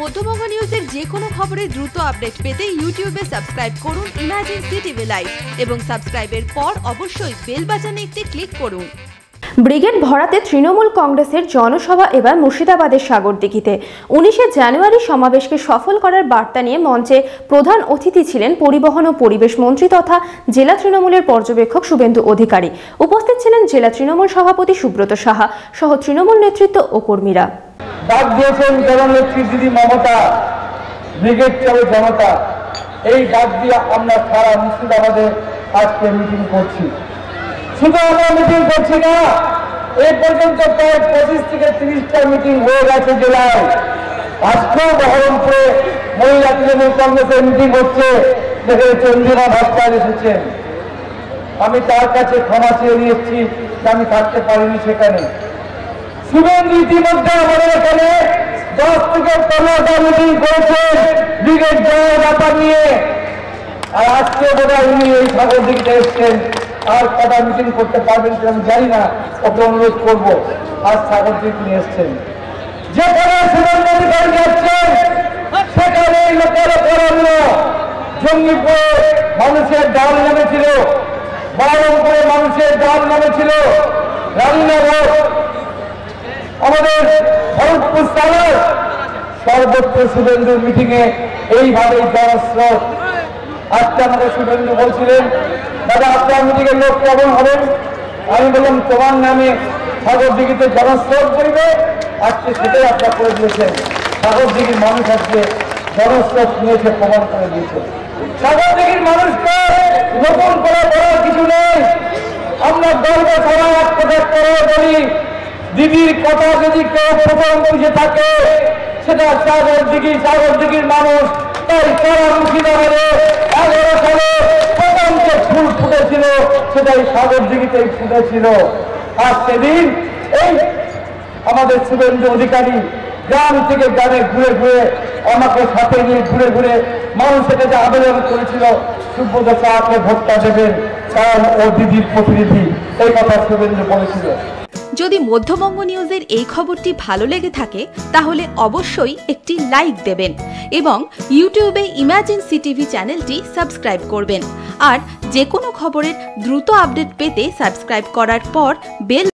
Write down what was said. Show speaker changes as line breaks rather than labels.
মধ্যবঙ্গ নিউজের যে কোনো খবরের দ্রুত আপডেট পেতে ইউটিউবে সাবস্ক্রাইব করুন ইমাজিন সিটিভি লাইভ এবং সাবস্ক্রাইবের পর অবশ্যই বেল বাটনে একটি ক্লিক করুন।
ব্রিগেড ভরাতে তৃণমূল কংগ্রেসের জনসভা এবার মুর্শিদাবাদের সাগরদিঘিতে। উনিশে জানুয়ারি সমাবেশকে সফল করার বার্তা নিয়ে মঞ্চে প্রধান অতিথি ছিলেন পরিবহন ও পরিবেশ মন্ত্রী তথা জেলা তৃণমূলের পর্যবেক্ষক শুভেন্দু অধিকারী। উপস্থিত ছিলেন জেলা তৃণমূল সভাপতি সুব্রত সাহা সহ তৃণমূল নেতৃত্ব ও কর্মীরা।
ডাক দিয়েছেন জননেত্রী দিদি মমতা, ব্রিগেড চালু জনতা। এই ডাক দিয়ে আমরা সারা মুর্শিদাবাদে আজকে মিটিং করছি। শুধু আমরা মিটিং করছি না এই পর্যন্ত প্রায় পঁচিশ থেকে তিরিশটা মিটিং হয়ে গেছে জেলায় আজকেও বহরমপুরে মহিলা তৃণমূল কংগ্রেসের মিটিং হচ্ছে যেখানে চন্দ্রিমা ভাস্কর এসেছেন আমি তার কাছে ক্ষমা চেয়ে নিয়েছি আমি থাকতে পারিনি সেখানে। শুভেন্দু ইতিমধ্যে আমাদের এখানে দশ থেকে করেছেন জয়ের ব্যাপার নিয়ে। আর আজকে বোধ হয় উনি এই দিকটা এসছেন, আর মিটিং করতে পারবেন আমি জানি না, ওকে অনুরোধ করব, আজ দিক এসছেন। যেখানে শুভেন্দু অধিকারী যাচ্ছেন সেখানে লোকের অরণ্য জঙ্গিপুরে মানুষের ডাল নেমেছিল বহরমপুরে মানুষের ডাল নেমেছিল আমাদের সর্বত্র শুভেন্দুর মিটিং এ এইভাবে জনস্রোত আজকে আমাদের শুভেন্দু বলছিলেন, দাদা, আপনার লোক কেমন হবেন আমি বললাম, তোমার নামে সাগর দিঘিতে জনস্রোত করবে আজকে সেটাই আপনার করে দিয়েছেন। সাগর দিঘির মানুষ আজকে জনস্রোত নিয়েছে প্রমাণ করে দিয়েছে। সাগর দিঘির মানুষকে নতুন করে বলার কিছু নেই আমরা গর্ব সবাই এক কথা করে বলি দিদির কথা যদি কেউ প্রথম বুঝে থাকে সেটা সাগর দিঘি, সাগর দিঘির মানুষ, তাই সারা মুর্শিদাবাদে এগারো সালে প্রথম যে ফুল ফুটেছিল, সেটাই সাগর দিঘিতেই ফুটেছিল। আর সেদিন এই আমাদের শুভেন্দু অধিকারী গ্রাম থেকে গ্রামে ঘুরে ঘুরে আমাকে সাথে নিয়ে ঘুরে ঘুরে মানুষের কাছে আবেদন করেছিল, সুব্রত সাহাকে ভোটটা দেবেন কারণ ও দিদির প্রতিনিধি, এই কথা শুভেন্দু বলেছিল।
যদি মধ্যবঙ্গ নিউজের এই খবরটি ভালো লেগে থাকে, তাহলে অবশ্যই একটি লাইক দেবেন এবং ইউটিউবে ইমাজিন সিটিভি চ্যানেলটি সাবস্ক্রাইব করবেন। আর যে কোনো খবরের দ্রুত আপডেট পেতে সাবস্ক্রাইব করার পর বেল